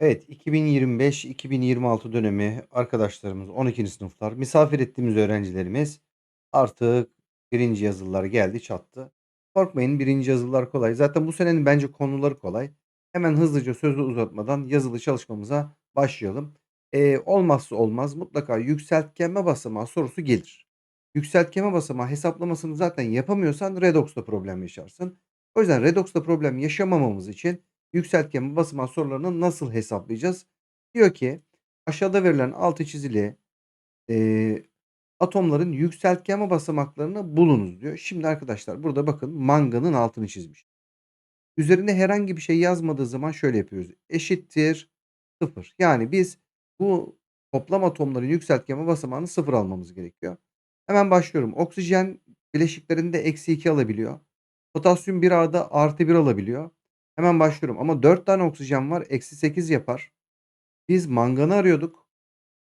Evet, 2025-2026 dönemi arkadaşlarımız, 12. sınıflar, misafir ettiğimiz öğrencilerimiz artık birinci yazılılar geldi çattı. Korkmayın birinci yazılılar kolay. Zaten bu senenin bence konuları kolay. Hemen hızlıca sözü uzatmadan yazılı çalışmamıza başlayalım. Eee, olmazsa olmaz mutlaka yükseltgenme basamağı sorusu gelir. Yükseltgenme basamağı hesaplamasını zaten yapamıyorsan Redox'ta problem yaşarsın. O yüzden Redox'ta problem yaşamamamız için yükseltgenme basamağı sorularını nasıl hesaplayacağız? Diyor ki aşağıda verilen altı çizili eee, atomların yükseltgenme basamaklarını bulunuz diyor. Şimdi arkadaşlar burada bakın manganın altını çizmiş. Üzerine herhangi bir şey yazmadığı zaman şöyle yapıyoruz. Eşittir sıfır. Yani biz bu toplam atomların yükseltgenme basamağını sıfır almamız gerekiyor. Hemen başlıyorum. Oksijen bileşiklerinde eksi 2 alabiliyor. Potasyum bir A'da artı 1 alabiliyor. Hemen başlıyorum. Ama 4 tane oksijen var. Eksi 8 yapar. Biz manganı arıyorduk.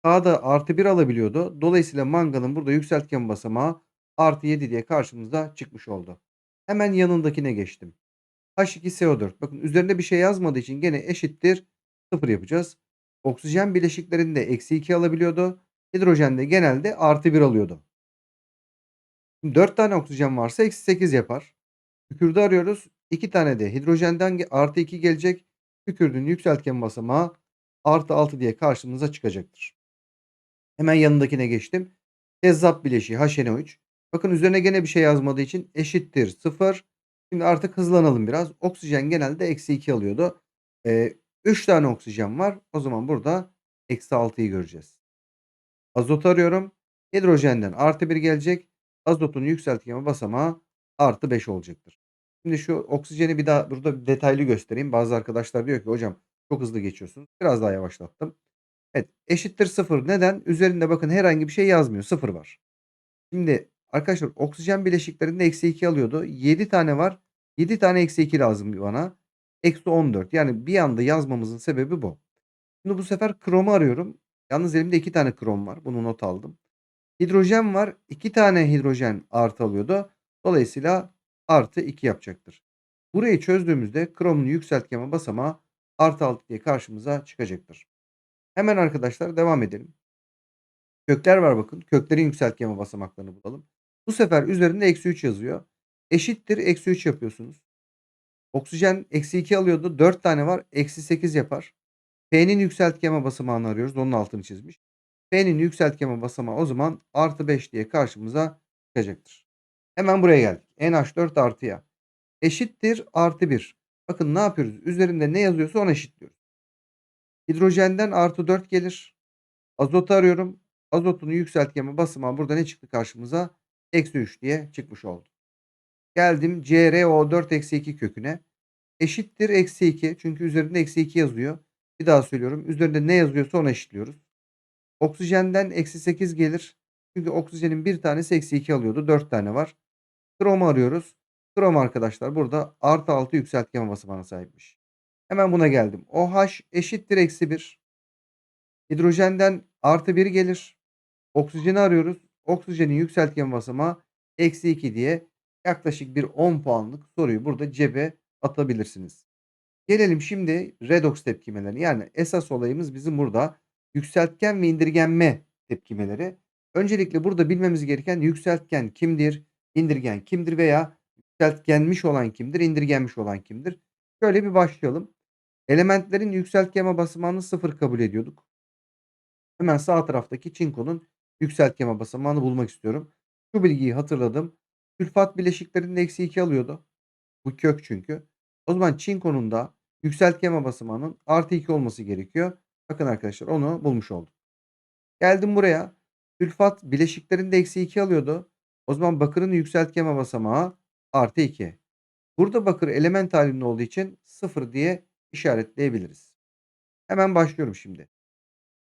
K'da artı 1 alabiliyordu. Dolayısıyla manganın burada yükseltgen basamağı artı 7 diye karşımıza çıkmış oldu. Hemen yanındakine geçtim. H2SO4. Bakın üzerinde bir şey yazmadığı için gene eşittir 0 yapacağız. Oksijen bileşiklerinde eksi 2 alabiliyordu. Hidrojende genelde artı 1 alıyordu. Şimdi 4 tane oksijen varsa eksi 8 yapar. Kükürdü arıyoruz. 2 tane de hidrojenden artı 2 gelecek. Kükürdün yükseltgen basamağı artı 6 diye karşımıza çıkacaktır. Hemen yanındakine geçtim. Kezzap bileşiği HNO3. Bakın üzerine gene bir şey yazmadığı için eşittir 0. Şimdi artık hızlanalım biraz. Oksijen genelde eksi 2 alıyordu. 3 tane oksijen var. O zaman burada eksi 6'yı göreceğiz. Azot arıyorum. Hidrojenden artı 1 gelecek. Azotun yükseltgeme basamağı artı 5 olacaktır. Şimdi şu oksijeni bir daha burada detaylı göstereyim. Bazı arkadaşlar diyor ki hocam çok hızlı geçiyorsunuz. Biraz daha yavaşlattım. Evet eşittir 0. Neden? Üzerinde bakın herhangi bir şey yazmıyor. 0 var. Şimdi arkadaşlar oksijen bileşiklerinde eksi 2 alıyordu. 7 tane var. 7 tane eksi 2 lazım bana. Eksi 14. Yani bir anda yazmamızın sebebi bu. Şimdi bu sefer kromu arıyorum. Yalnız elimde 2 tane krom var. Bunu not aldım. Hidrojen var. 2 tane hidrojen artı alıyordu. Dolayısıyla artı 2 yapacaktır. Burayı çözdüğümüzde kromun yükseltgeme basamağı artı 6 diye karşımıza çıkacaktır. Hemen arkadaşlar devam edelim. Kökler var bakın. Köklerin yükseltgeme basamaklarını bulalım. Bu sefer üzerinde eksi 3 yazıyor. Eşittir eksi 3 yapıyorsunuz. Oksijen eksi 2 alıyordu. 4 tane var. Eksi 8 yapar. P'nin yükseltgeme basamağını arıyoruz. Onun altını çizmiş. P'nin yükseltgeme basamağı o zaman artı 5 diye karşımıza çıkacaktır. Hemen buraya geldik. NH4 artıya. Eşittir artı 1. Bakın ne yapıyoruz? Üzerinde ne yazıyorsa ona eşitliyoruz. Hidrojenden artı 4 gelir. Azot arıyorum. Azotun yükseltgeme basamağı burada ne çıktı karşımıza? Eksi 3 diye çıkmış oldu. Geldim CrO4 eksi 2 köküne. Eşittir eksi 2. Çünkü üzerinde eksi 2 yazıyor. Bir daha söylüyorum. Üzerinde ne yazıyorsa onu eşitliyoruz. Oksijenden eksi 8 gelir. Çünkü oksijenin bir tanesi eksi 2 alıyordu. 4 tane var. Kromu arıyoruz. Krom arkadaşlar burada artı 6 yükseltgeme basamağına sahipmiş. Hemen buna geldim. OH eşittir eksi 1. Hidrojenden artı 1 gelir. Oksijeni arıyoruz. Oksijenin yükseltgen basamağı eksi 2 diye yaklaşık bir 10 puanlık soruyu burada cebe atabilirsiniz. Gelelim şimdi redox tepkimelerine. Yani esas olayımız bizim burada yükseltgen ve indirgenme tepkimeleri. Öncelikle burada bilmemiz gereken yükseltgen kimdir, indirgen kimdir veya yükseltgenmiş olan kimdir, indirgenmiş olan kimdir? Şöyle bir başlayalım. Elementlerin yükseltgeme basamağını sıfır kabul ediyorduk. Hemen sağ taraftaki çinkonun yükseltgeme basamağını bulmak istiyorum. Şu bilgiyi hatırladım. Sülfat bileşiklerinde eksi 2 alıyordu. Bu kök çünkü. O zaman çinkonun da yükseltgeme basamağının artı 2 olması gerekiyor. Bakın arkadaşlar onu bulmuş olduk. Geldim buraya. Sülfat bileşiklerinde eksi 2 alıyordu. O zaman bakırın yükseltgeme basamağı artı 2. Burada bakır element halinde olduğu için 0 diye işaretleyebiliriz. Hemen başlıyorum şimdi.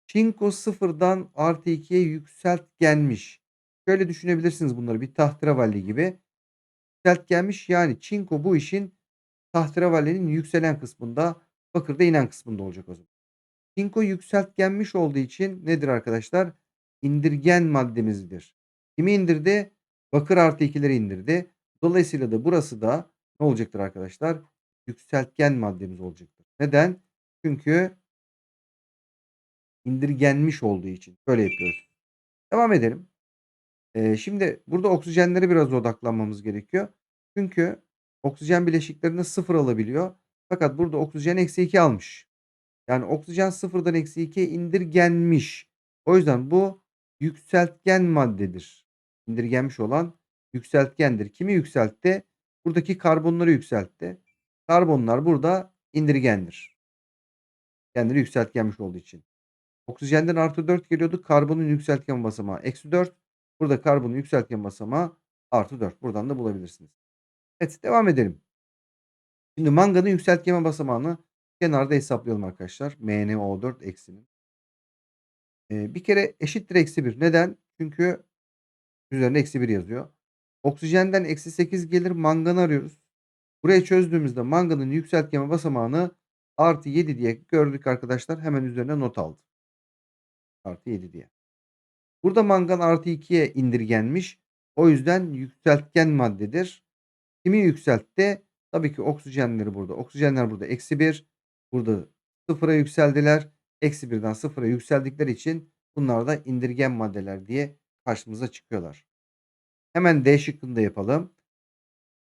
Çinko sıfırdan artı 2'ye yükseltgenmiş. Şöyle düşünebilirsiniz bunları bir tahterevalli gibi. Yükseltgenmiş yani çinko bu işin tahterevallinin yükselen kısmında bakır da inen kısmında olacak o zaman. Çinko yükseltgenmiş olduğu için nedir arkadaşlar? İndirgen maddemizdir. Kimi indirdi? Bakır artı 2'leri indirdi. Dolayısıyla da burası da ne olacaktır arkadaşlar? Yükseltgen maddemiz olacaktır. Neden? Çünkü indirgenmiş olduğu için. Böyle yapıyoruz. Devam edelim. Eee, şimdi burada oksijenlere biraz odaklanmamız gerekiyor. Çünkü oksijen bileşiklerinde 0 alabiliyor. Fakat burada oksijen -2 almış. Yani oksijen 0'dan -2'ye indirgenmiş. O yüzden bu yükseltgen maddedir. İndirgenmiş olan yükseltgendir. Kimi yükseltti? Buradaki karbonları yükseltti. Karbonlar burada indirgendir. Kendini yükseltgenmiş olduğu için. Oksijenden artı 4 geliyordu. Karbonun yükseltgen basamağı eksi 4. Burada karbonun yükseltgen basamağı artı 4. Buradan da bulabilirsiniz. Evet devam edelim. Şimdi manganın yükseltgen basamağını kenarda hesaplayalım arkadaşlar. MnO4 eksinin. Eee, bir kere eşittir eksi 1. Neden? Çünkü üzerine eksi 1 yazıyor. Oksijenden eksi 8 gelir. Manganı arıyoruz. Burayı çözdüğümüzde manganın yükseltgen basamağını artı 7 diye gördük arkadaşlar. Hemen üzerine not aldım. Artı 7 diye. Burada mangan artı 2'ye indirgenmiş. O yüzden yükseltgen maddedir. Kimi yükseltti? Tabii ki oksijenleri burada. Oksijenler burada eksi 1. Burada sıfıra yükseldiler. Eksi 1'den sıfıra yükseldikleri için bunlar da indirgen maddeler diye karşımıza çıkıyorlar. Hemen D şıkkını yapalım.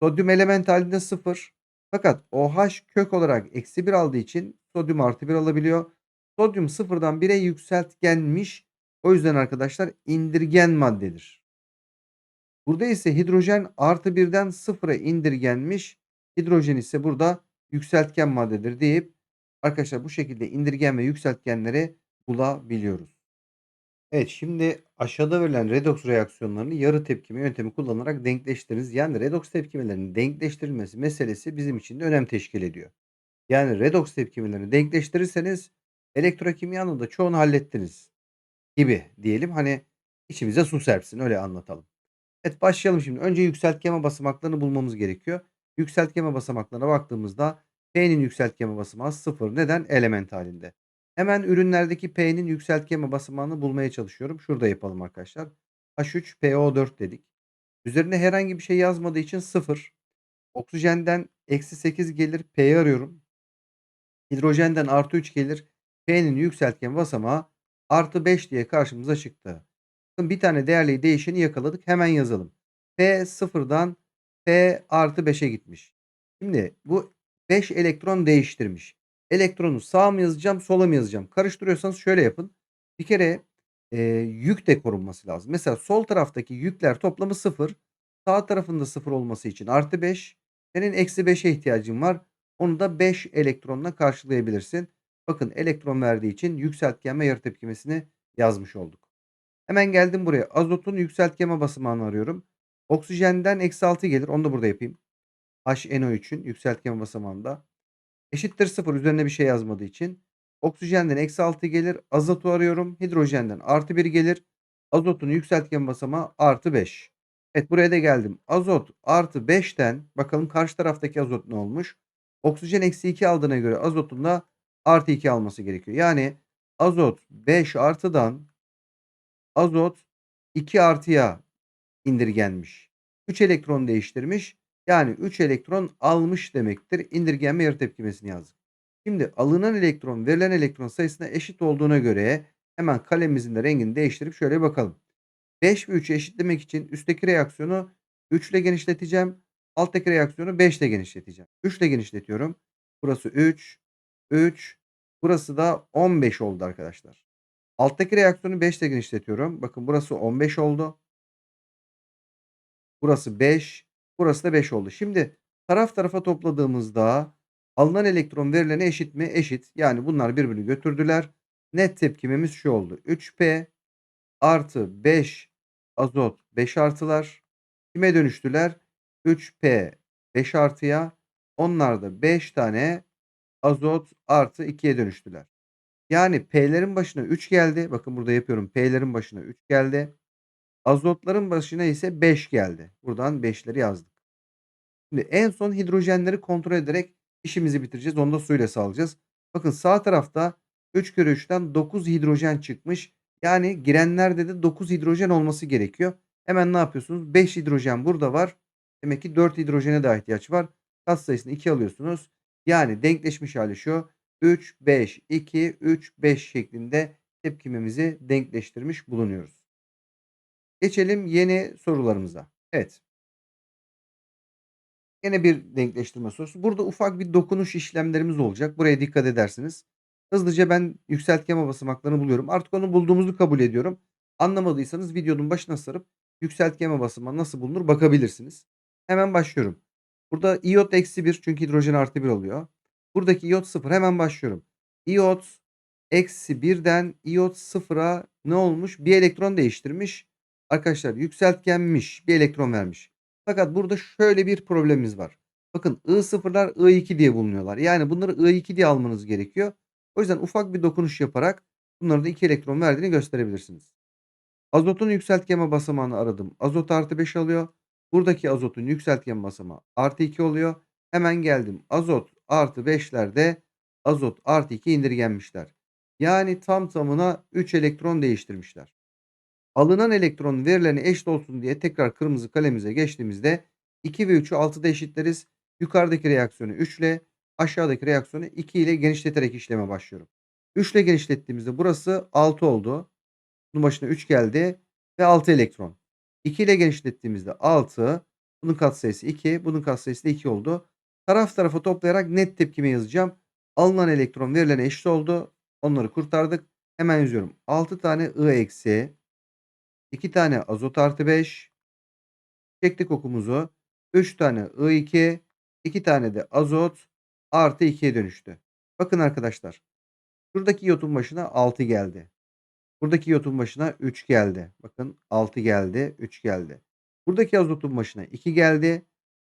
Sodyum element halinde 0. Fakat OH kök olarak eksi 1 aldığı için sodyum artı 1 alabiliyor. Sodyum sıfırdan 1'e yükseltgenmiş. O yüzden arkadaşlar indirgen maddedir. Burada ise hidrojen artı 1'den 0'a indirgenmiş. Hidrojen ise burada yükseltgen maddedir deyip arkadaşlar bu şekilde indirgen ve yükseltgenleri bulabiliyoruz. Evet şimdi aşağıda verilen redoks reaksiyonlarını yarı tepkime yöntemi kullanarak denkleştiriniz. Yani redoks tepkimelerinin denkleştirilmesi meselesi bizim için de önem teşkil ediyor. Yani redoks tepkimelerini denkleştirirseniz elektrokimyanın da çoğunu hallettiniz gibi diyelim. Hani içimize su serpsin öyle anlatalım. Evet başlayalım şimdi. Önce yükseltgeme basamaklarını bulmamız gerekiyor. Yükseltgeme basamaklarına baktığımızda P'nin yükseltgeme basamağı 0. Neden? Element halinde. Hemen ürünlerdeki P'nin yükseltgeme basamağını bulmaya çalışıyorum. Şurada yapalım arkadaşlar. H3PO4 dedik. Üzerine herhangi bir şey yazmadığı için 0. Oksijenden eksi 8 gelir. P'yi arıyorum. Hidrojenden artı 3 gelir. P'nin yükseltgen basamağı artı 5 diye karşımıza çıktı. Bir tane değerli değişeni yakaladık. Hemen yazalım. P sıfırdan P artı 5'e gitmiş. Şimdi bu 5 elektron değiştirmiş. Elektronu sağa mı yazacağım sola mı yazacağım? Karıştırıyorsanız şöyle yapın. Bir kere e, yük de korunması lazım. Mesela sol taraftaki yükler toplamı 0. Sağ tarafında 0 olması için artı 5. Senin eksi 5'e ihtiyacın var. Onu da 5 elektronla karşılayabilirsin. Bakın elektron verdiği için yükseltgen ve yarı tepkimesini yazmış olduk. Hemen geldim buraya. Azotun yükseltgeme basamağını arıyorum. Oksijenden eksi 6 gelir. Onu da burada yapayım. HNO3'ün yükseltgeme basamağında. Eşittir 0 üzerine bir şey yazmadığı için. Oksijenden eksi 6 gelir. Azotu arıyorum. Hidrojenden artı 1 gelir. Azotun yükseltgen basamağı artı 5. Evet buraya da geldim. Azot artı 5'ten bakalım karşı taraftaki azot ne olmuş? Oksijen eksi 2 aldığına göre azotun da artı 2 alması gerekiyor. Yani azot 5 artıdan azot 2 artıya indirgenmiş. 3 elektron değiştirmiş. Yani 3 elektron almış demektir. İndirgenme yarı tepkimesini yazdık. Şimdi alınan elektron verilen elektron sayısına eşit olduğuna göre hemen kalemimizin de rengini değiştirip şöyle bakalım. 5 ve 3'ü eşitlemek için üstteki reaksiyonu 3 ile genişleteceğim. Alttaki reaksiyonu 5 ile genişleteceğim. 3 ile genişletiyorum. Burası 3, 3. Burası da 15 oldu arkadaşlar. Alttaki reaksiyonu 5 ile genişletiyorum. Bakın burası 15 oldu. Burası 5. Burası da 5 oldu. Şimdi taraf tarafa topladığımızda alınan elektron verilene eşit mi? Eşit. Yani bunlar birbirini götürdüler. Net tepkimemiz şu oldu. 3P artı 5 azot 5 artılar. Kime dönüştüler? 3P 5 artıya. Onlar da 5 tane azot artı 2'ye dönüştüler. Yani P'lerin başına 3 geldi. Bakın burada yapıyorum. P'lerin başına 3 geldi. Azotların başına ise 5 geldi. Buradan 5'leri yazdık. Şimdi en son hidrojenleri kontrol ederek işimizi bitireceğiz. Onu da suyla sağlayacağız. Bakın sağ tarafta 3 kere 3'ten 9 hidrojen çıkmış. Yani girenlerde de 9 hidrojen olması gerekiyor. Hemen ne yapıyorsunuz? 5 hidrojen burada var. Demek ki 4 hidrojene daha ihtiyaç var. Kat sayısını 2 alıyorsunuz. Yani denkleşmiş hali şu. 3, 5, 2, 3, 5 şeklinde tepkimemizi denkleştirmiş bulunuyoruz. Geçelim yeni sorularımıza. Evet. Yine bir denkleştirme sorusu. Burada ufak bir dokunuş işlemlerimiz olacak. Buraya dikkat edersiniz. Hızlıca ben yükseltgeme basamaklarını buluyorum. Artık onu bulduğumuzu kabul ediyorum. Anlamadıysanız videonun başına sarıp yükseltgeme basamağı nasıl bulunur bakabilirsiniz. Hemen başlıyorum. Burada iot eksi 1 çünkü hidrojen artı 1 oluyor. Buradaki iot 0 hemen başlıyorum. İyot eksi 1'den iot 0'a ne olmuş? Bir elektron değiştirmiş. Arkadaşlar yükseltgenmiş. Bir elektron vermiş. Fakat burada şöyle bir problemimiz var. Bakın I0'lar I2 diye bulunuyorlar. Yani bunları I2 diye almanız gerekiyor. O yüzden ufak bir dokunuş yaparak bunları da 2 elektron verdiğini gösterebilirsiniz. Azotun yükseltgeme basamağını aradım. Azot artı 5 alıyor. Buradaki azotun yükseltgen basamağı artı 2 oluyor. Hemen geldim. Azot artı 5'lerde azot artı 2 indirgenmişler. Yani tam tamına 3 elektron değiştirmişler. Alınan elektron verilene eşit olsun diye tekrar kırmızı kalemize geçtiğimizde 2 ve 3'ü 6'da eşitleriz. Yukarıdaki reaksiyonu 3 ile aşağıdaki reaksiyonu 2 ile genişleterek işleme başlıyorum. 3 ile genişlettiğimizde burası 6 oldu. Bunun başına 3 geldi ve 6 elektron. 2 ile genişlettiğimizde 6. Bunun katsayısı 2. Bunun katsayısı da 2 oldu. Taraf tarafa toplayarak net tepkime yazacağım. Alınan elektron verilene eşit oldu. Onları kurtardık. Hemen yazıyorum. 6 tane I eksi 2 tane azot artı 5. Çektik okumuzu. 3 tane I2. 2 tane de azot artı 2'ye dönüştü. Bakın arkadaşlar. Şuradaki iyotun başına 6 geldi. Buradaki iyotun başına 3 geldi. Bakın 6 geldi. 3 geldi. Buradaki azotun başına 2 geldi.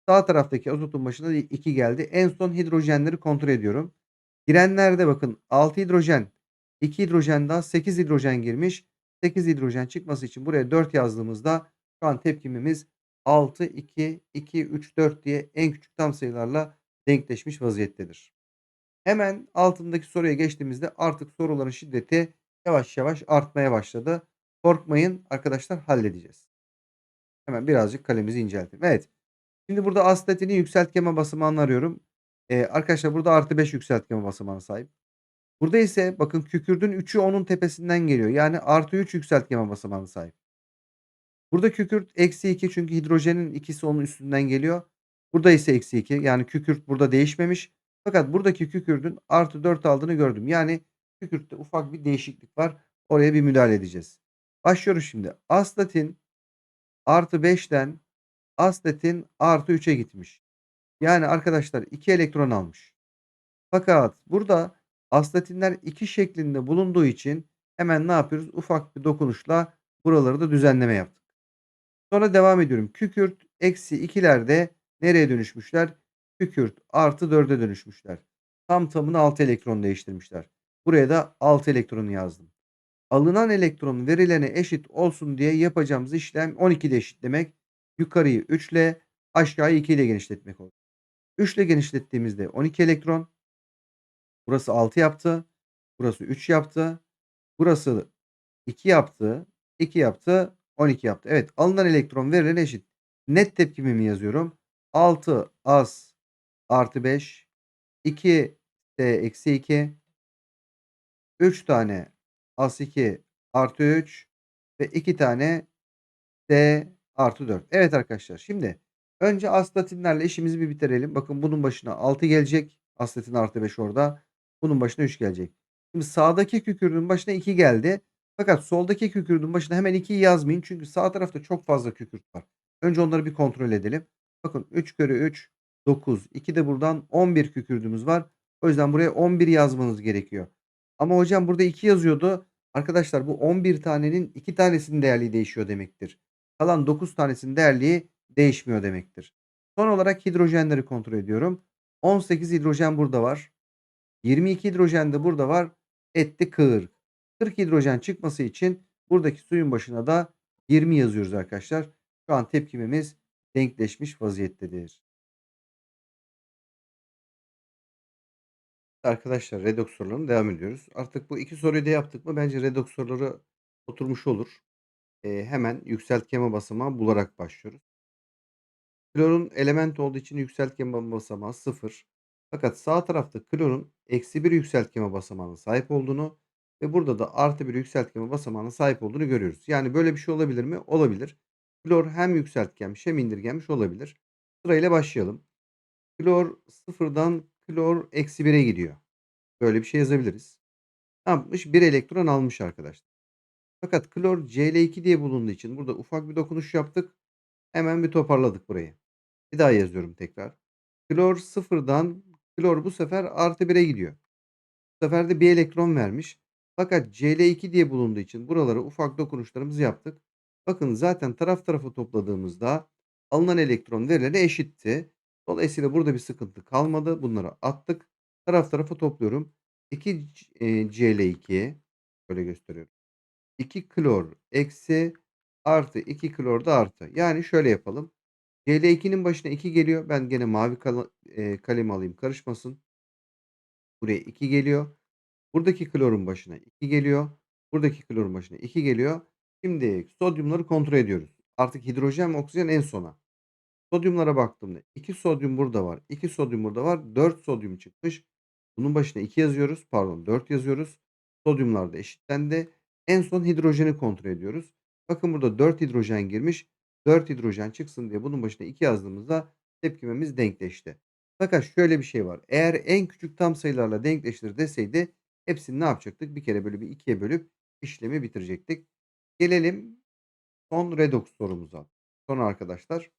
Sağ taraftaki azotun başına 2 geldi. En son hidrojenleri kontrol ediyorum. Girenlerde bakın 6 hidrojen, 2 hidrojen daha 8 hidrojen girmiş. 8 hidrojen çıkması için buraya 4 yazdığımızda şu an tepkimimiz 6, 2, 2, 3, 4 diye en küçük tam sayılarla denkleşmiş vaziyettedir. Hemen altındaki soruya geçtiğimizde artık soruların şiddeti yavaş yavaş artmaya başladı. Korkmayın arkadaşlar halledeceğiz. Hemen birazcık kalemizi inceltelim. Evet. Şimdi burada astatinin yükseltgeme basamağını arıyorum. Ee, arkadaşlar burada artı 5 yükseltgeme basamağına sahip. Burada ise bakın kükürdün 3'ü onun tepesinden geliyor. Yani artı 3 yükseltgeme basamağına sahip. Burada kükürt eksi 2 çünkü hidrojenin ikisi onun üstünden geliyor. Burada ise eksi 2 yani kükürt burada değişmemiş. Fakat buradaki kükürdün artı 4 aldığını gördüm. Yani kükürtte ufak bir değişiklik var. Oraya bir müdahale edeceğiz. Başlıyoruz şimdi. Astatin artı 5'ten astatin artı 3'e gitmiş. Yani arkadaşlar 2 elektron almış. Fakat burada astatinler 2 şeklinde bulunduğu için hemen ne yapıyoruz? Ufak bir dokunuşla buraları da düzenleme yaptık. Sonra devam ediyorum. Kükürt eksi 2'lerde nereye dönüşmüşler? Kükürt artı 4'e dönüşmüşler. Tam tamına 6 elektron değiştirmişler. Buraya da 6 elektronu yazdım. Alınan elektron verilene eşit olsun diye yapacağımız işlem 12 ile eşitlemek. Yukarıyı 3 ile aşağıyı 2 ile genişletmek oldu. 3 ile genişlettiğimizde 12 elektron. Burası 6 yaptı. Burası 3 yaptı. Burası 2 yaptı. 2 yaptı. 12 yaptı. Evet alınan elektron verilene eşit. Net tepkimimi yazıyorum. 6 az artı 5. 2 de eksi 2. 3 tane az 2 artı 3 ve 2 tane D artı 4. Evet arkadaşlar şimdi önce astatinlerle işimizi bir bitirelim. Bakın bunun başına 6 gelecek. Astatin artı 5 orada. Bunun başına 3 gelecek. Şimdi sağdaki kükürdün başına 2 geldi. Fakat soldaki kükürdün başına hemen 2'yi yazmayın. Çünkü sağ tarafta çok fazla kükürt var. Önce onları bir kontrol edelim. Bakın 3 kere 3 9. 2 de buradan 11 kükürdümüz var. O yüzden buraya 11 yazmanız gerekiyor. Ama hocam burada 2 yazıyordu. Arkadaşlar bu 11 tanenin 2 tanesinin değerliği değişiyor demektir. Kalan 9 tanesinin değerliği değişmiyor demektir. Son olarak hidrojenleri kontrol ediyorum. 18 hidrojen burada var. 22 hidrojen de burada var. Etti 40. 40 hidrojen çıkması için buradaki suyun başına da 20 yazıyoruz arkadaşlar. Şu an tepkimimiz denkleşmiş vaziyettedir. Arkadaşlar redoks sorularına devam ediyoruz. Artık bu iki soruyu da yaptık mı bence redoks soruları oturmuş olur. Eee, hemen yükseltgeme basamağı bularak başlıyoruz. Klorun element olduğu için yükseltgeme basamağı 0. Fakat sağ tarafta klorun eksi 1 yükseltgeme basamağına sahip olduğunu ve burada da artı bir yükseltgeme basamağına sahip olduğunu görüyoruz. Yani böyle bir şey olabilir mi? Olabilir. Klor hem yükseltgenmiş hem indirgenmiş olabilir. Sırayla başlayalım. Klor sıfırdan klor eksi 1'e gidiyor. Böyle bir şey yazabiliriz. Ne yapmış? 1 elektron almış arkadaşlar. Fakat klor Cl2 diye bulunduğu için burada ufak bir dokunuş yaptık. Hemen bir toparladık burayı. Bir daha yazıyorum tekrar. Klor sıfırdan klor bu sefer artı 1'e gidiyor. Bu sefer de bir elektron vermiş. Fakat Cl2 diye bulunduğu için buralara ufak dokunuşlarımızı yaptık. Bakın zaten taraf tarafa topladığımızda alınan elektron verilene eşitti. Dolayısıyla burada bir sıkıntı kalmadı. Bunları attık. Taraf tarafa topluyorum. 2 Cl2 böyle gösteriyorum. 2 klor eksi artı 2 klor da artı. Yani şöyle yapalım. Cl2'nin başına 2 geliyor. Ben gene mavi kala, e, kalemi alayım karışmasın. Buraya 2 geliyor. Buradaki klorun başına 2 geliyor. Buradaki klorun başına 2 geliyor. Şimdi sodyumları kontrol ediyoruz. Artık hidrojen ve oksijen en sona. Sodyumlara baktığımda 2 sodyum burada var. 2 sodyum burada var. 4 sodyum çıkmış. Bunun başına 2 yazıyoruz. Pardon 4 yazıyoruz. Sodyumlar da eşitlendi. En son hidrojeni kontrol ediyoruz. Bakın burada 4 hidrojen girmiş. 4 hidrojen çıksın diye bunun başına 2 yazdığımızda tepkimemiz denkleşti. Fakat şöyle bir şey var. Eğer en küçük tam sayılarla denkleştir deseydi hepsini ne yapacaktık? Bir kere böyle bir ikiye bölüp işlemi bitirecektik. Gelelim son redox sorumuza. Sonra arkadaşlar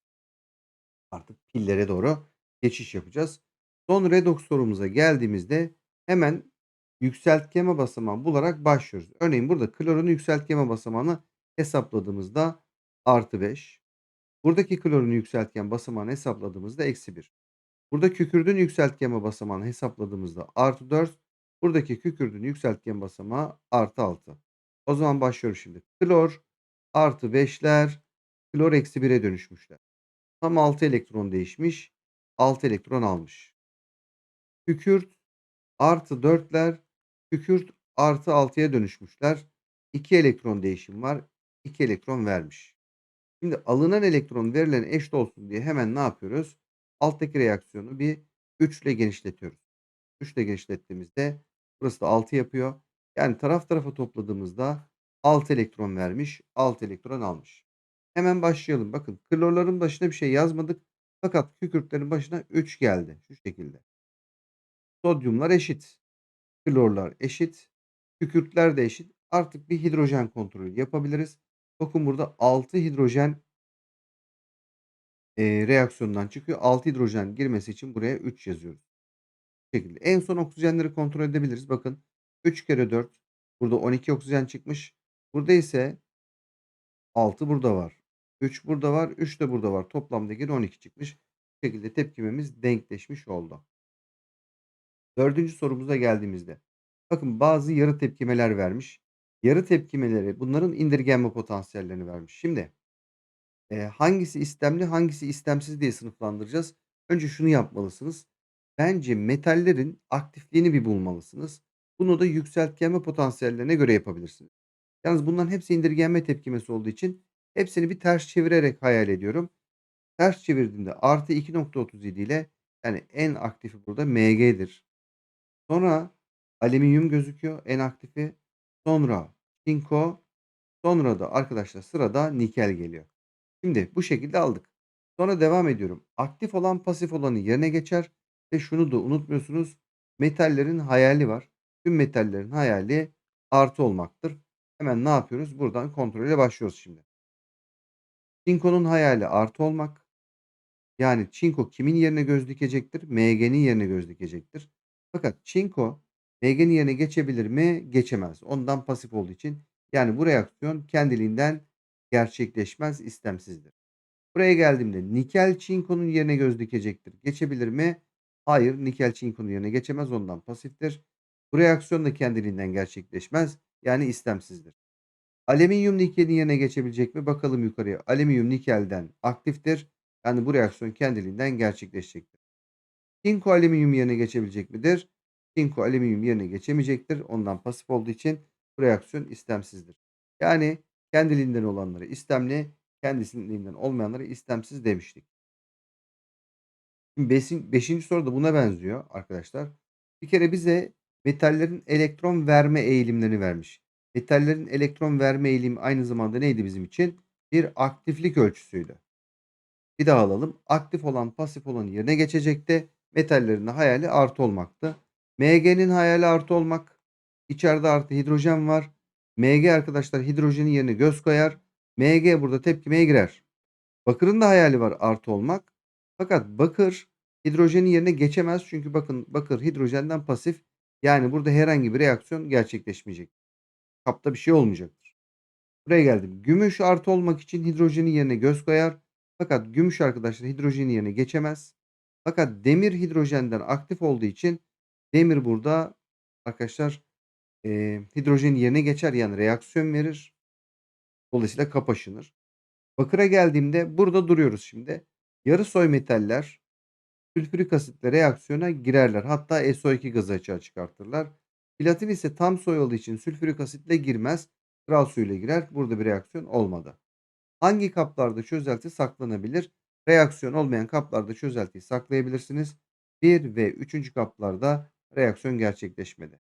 artık pillere doğru geçiş yapacağız. Son redox sorumuza geldiğimizde hemen yükseltgeme basamağı bularak başlıyoruz. Örneğin burada klorun yükseltgeme basamağını hesapladığımızda artı 5. Buradaki klorun yükseltgen basamağını hesapladığımızda eksi 1. Burada kükürdün yükseltgeme basamağını hesapladığımızda artı 4. Buradaki kükürdün yükseltgen basamağı artı 6. O zaman başlıyorum şimdi. Klor artı 5'ler klor eksi 1'e dönüşmüşler. Tam 6 elektron değişmiş. 6 elektron almış. Kükürt artı 4'ler kükürt artı 6'ya dönüşmüşler. 2 elektron değişim var. 2 elektron vermiş. Şimdi alınan elektron verilen eşit olsun diye hemen ne yapıyoruz? Alttaki reaksiyonu bir 3 ile genişletiyoruz. 3 ile genişlettiğimizde burası da 6 yapıyor. Yani taraf tarafa topladığımızda 6 elektron vermiş, 6 elektron almış. Hemen başlayalım. Bakın klorların başına bir şey yazmadık. Fakat kükürtlerin başına 3 geldi. Şu şekilde. Sodyumlar eşit. Klorlar eşit. Kükürtler de eşit. Artık bir hidrojen kontrolü yapabiliriz. Bakın burada 6 hidrojen e, reaksiyondan çıkıyor. 6 hidrojen girmesi için buraya 3 yazıyoruz. Bu şekilde. En son oksijenleri kontrol edebiliriz. Bakın 3 kere 4. Burada 12 oksijen çıkmış. Burada ise 6 burada var. 3 burada var. 3 de burada var. Toplamda gene 12 çıkmış. Bu şekilde tepkimemiz denkleşmiş oldu. Dördüncü sorumuza geldiğimizde. Bakın bazı yarı tepkimeler vermiş. Yarı tepkimeleri bunların indirgenme potansiyellerini vermiş. Şimdi e, hangisi istemli hangisi istemsiz diye sınıflandıracağız. Önce şunu yapmalısınız. Bence metallerin aktifliğini bir bulmalısınız. Bunu da yükseltgenme potansiyellerine göre yapabilirsiniz. Yalnız bunların hepsi indirgenme tepkimesi olduğu için hepsini bir ters çevirerek hayal ediyorum. Ters çevirdiğimde artı 2.37 ile yani en aktifi burada Mg'dir. Sonra alüminyum gözüküyor en aktifi. Sonra çinko. Sonra da arkadaşlar sırada nikel geliyor. Şimdi bu şekilde aldık. Sonra devam ediyorum. Aktif olan pasif olanı yerine geçer. Ve şunu da unutmuyorsunuz. Metallerin hayali var. Tüm metallerin hayali artı olmaktır. Hemen ne yapıyoruz? Buradan kontrole başlıyoruz şimdi. Çinkonun hayali artı olmak. Yani çinko kimin yerine göz dikecektir? Mg'nin yerine göz dikecektir. Fakat çinko Mg'nin yerine geçebilir mi? Geçemez. Ondan pasif olduğu için. Yani bu reaksiyon kendiliğinden gerçekleşmez, istemsizdir. Buraya geldiğimde nikel çinkonun yerine göz dikecektir. Geçebilir mi? Hayır, nikel çinkonun yerine geçemez. Ondan pasiftir. Bu reaksiyon da kendiliğinden gerçekleşmez. Yani istemsizdir. Alüminyum nikelin yerine geçebilecek mi? Bakalım yukarıya. Alüminyum nikelden aktiftir. Yani bu reaksiyon kendiliğinden gerçekleşecektir. Çinko alüminyum yerine geçebilecek midir? Çinko alüminyum yerine geçemeyecektir. Ondan pasif olduğu için bu reaksiyon istemsizdir. Yani kendiliğinden olanları istemli, kendisinden olmayanları istemsiz demiştik. Şimdi besin, beşinci soru da buna benziyor arkadaşlar. Bir kere bize metallerin elektron verme eğilimlerini vermiş. Metallerin elektron verme eğilimi aynı zamanda neydi bizim için? Bir aktiflik ölçüsüydü. Bir daha alalım. Aktif olan pasif olanın yerine geçecekti. Metallerin hayali artı olmaktı. Mg'nin hayali artı olmak. İçeride artı hidrojen var. Mg arkadaşlar hidrojenin yerine göz koyar. Mg burada tepkimeye girer. Bakırın da hayali var artı olmak. Fakat bakır hidrojenin yerine geçemez. Çünkü bakın bakır hidrojenden pasif. Yani burada herhangi bir reaksiyon gerçekleşmeyecek. Kapta bir şey olmayacaktır. Buraya geldim. Gümüş artı olmak için hidrojenin yerine göz koyar. Fakat gümüş arkadaşlar hidrojenin yerine geçemez. Fakat demir hidrojenden aktif olduğu için demir burada arkadaşlar e, hidrojenin yerine geçer. Yani reaksiyon verir. Dolayısıyla kap aşınır. Bakıra geldiğimde burada duruyoruz şimdi. Yarı soy metaller sülfürik asitle reaksiyona girerler. Hatta SO2 gazı açığa çıkartırlar. Platin ise tam soy olduğu için sülfürik asitle girmez. Kral suyuyla girer. Burada bir reaksiyon olmadı. Hangi kaplarda çözelti saklanabilir? Reaksiyon olmayan kaplarda çözeltiyi saklayabilirsiniz. 1 ve 3. kaplarda reaksiyon gerçekleşmedi.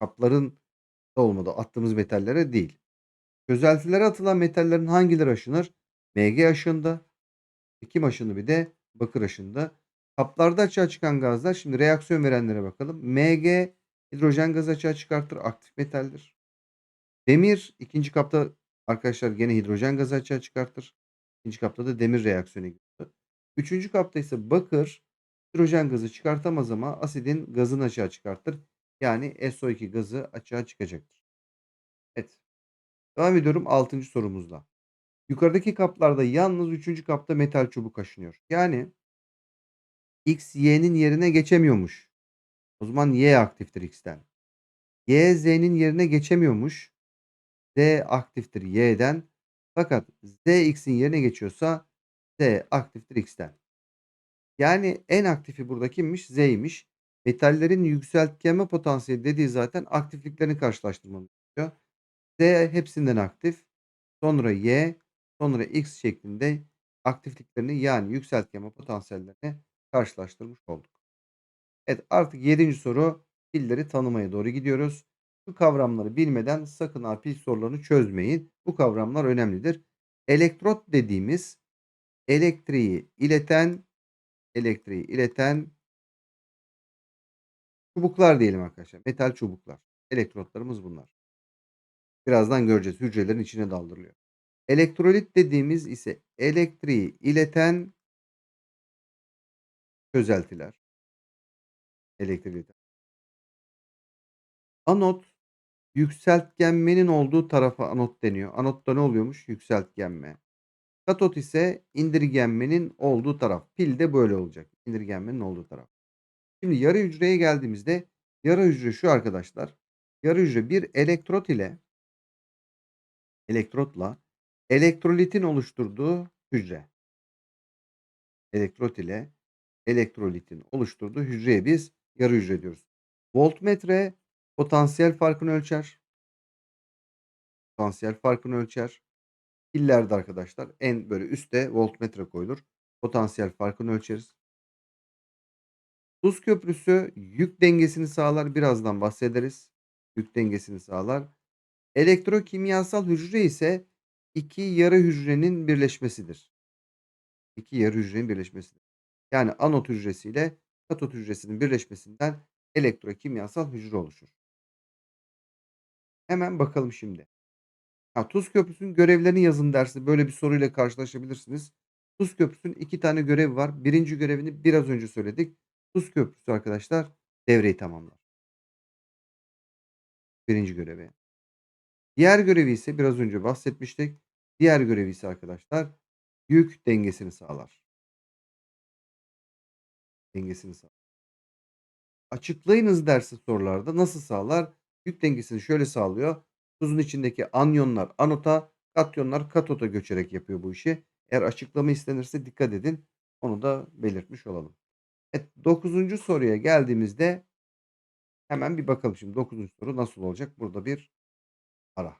Kapların da olmadı. Attığımız metallere değil. Çözeltilere atılan metallerin hangileri aşınır? Mg aşındı. Kim aşındı bir de? Bakır aşındı. Kaplarda açığa çıkan gazlar. Şimdi reaksiyon verenlere bakalım. Mg hidrojen gazı açığa çıkartır. Aktif metaldir. Demir ikinci kapta arkadaşlar gene hidrojen gazı açığa çıkartır. İkinci kapta da demir reaksiyonu giriyor. Üçüncü kapta ise bakır hidrojen gazı çıkartamaz ama asidin gazını açığa çıkartır. Yani SO2 gazı açığa çıkacaktır. Evet. Devam ediyorum 6. sorumuzla. Yukarıdaki kaplarda yalnız 3. kapta metal çubuk aşınıyor. Yani X Y'nin yerine geçemiyormuş. O zaman Y aktiftir X'ten. Y Z'nin yerine geçemiyormuş. Z aktiftir Y'den. Fakat Z X'in yerine geçiyorsa Z aktiftir X'ten. Yani en aktifi burada kimmiş? Z'ymiş. Metallerin yükseltgenme potansiyeli dediği zaten aktifliklerini karşılaştırmamız gerekiyor. Z hepsinden aktif. Sonra Y, sonra X şeklinde aktifliklerini yani yükseltgenme potansiyellerini karşılaştırmış olduk. Evet artık 7. soru pilleri tanımaya doğru gidiyoruz. Bu kavramları bilmeden sakın ha pil sorularını çözmeyin. Bu kavramlar önemlidir. Elektrot dediğimiz elektriği ileten elektriği ileten çubuklar diyelim arkadaşlar. Metal çubuklar. Elektrotlarımız bunlar. Birazdan göreceğiz. Hücrelerin içine daldırılıyor. Elektrolit dediğimiz ise elektriği ileten çözeltiler. Elektriği ileten. Anot yükseltgenmenin olduğu tarafa anot deniyor. Anotta ne oluyormuş? Yükseltgenme. Katot ise indirgenmenin olduğu taraf. Pil de böyle olacak. İndirgenmenin olduğu taraf. Şimdi yarı hücreye geldiğimizde yarı hücre şu arkadaşlar. Yarı hücre bir elektrot ile elektrotla elektrolitin oluşturduğu hücre. Elektrot ile elektrolitin oluşturduğu hücreye biz yarı hücre diyoruz. Voltmetre potansiyel farkını ölçer. Potansiyel farkını ölçer. Pillerde arkadaşlar en böyle üstte voltmetre koyulur. Potansiyel farkını ölçeriz. Tuz köprüsü yük dengesini sağlar. Birazdan bahsederiz. Yük dengesini sağlar. Elektrokimyasal hücre ise iki yarı hücrenin birleşmesidir. İki yarı hücrenin birleşmesidir. Yani anot hücresiyle katot hücresinin birleşmesinden elektrokimyasal hücre oluşur. Hemen bakalım şimdi. Ha, tuz köprüsünün görevlerini yazın dersi böyle bir soruyla karşılaşabilirsiniz. Tuz köprüsünün iki tane görevi var. Birinci görevini biraz önce söyledik. Tuz köprüsü arkadaşlar devreyi tamamlar. Birinci görevi. Diğer görevi ise biraz önce bahsetmiştik. Diğer görevi ise arkadaşlar yük dengesini sağlar. Dengesini sağlar. Açıklayınız dersi sorularda nasıl sağlar? Yük dengesini şöyle sağlıyor. Tuzun içindeki anyonlar anota, katyonlar katota göçerek yapıyor bu işi. Eğer açıklama istenirse dikkat edin. Onu da belirtmiş olalım. Evet 9. soruya geldiğimizde hemen bir bakalım şimdi 9. soru nasıl olacak? Burada bir ara.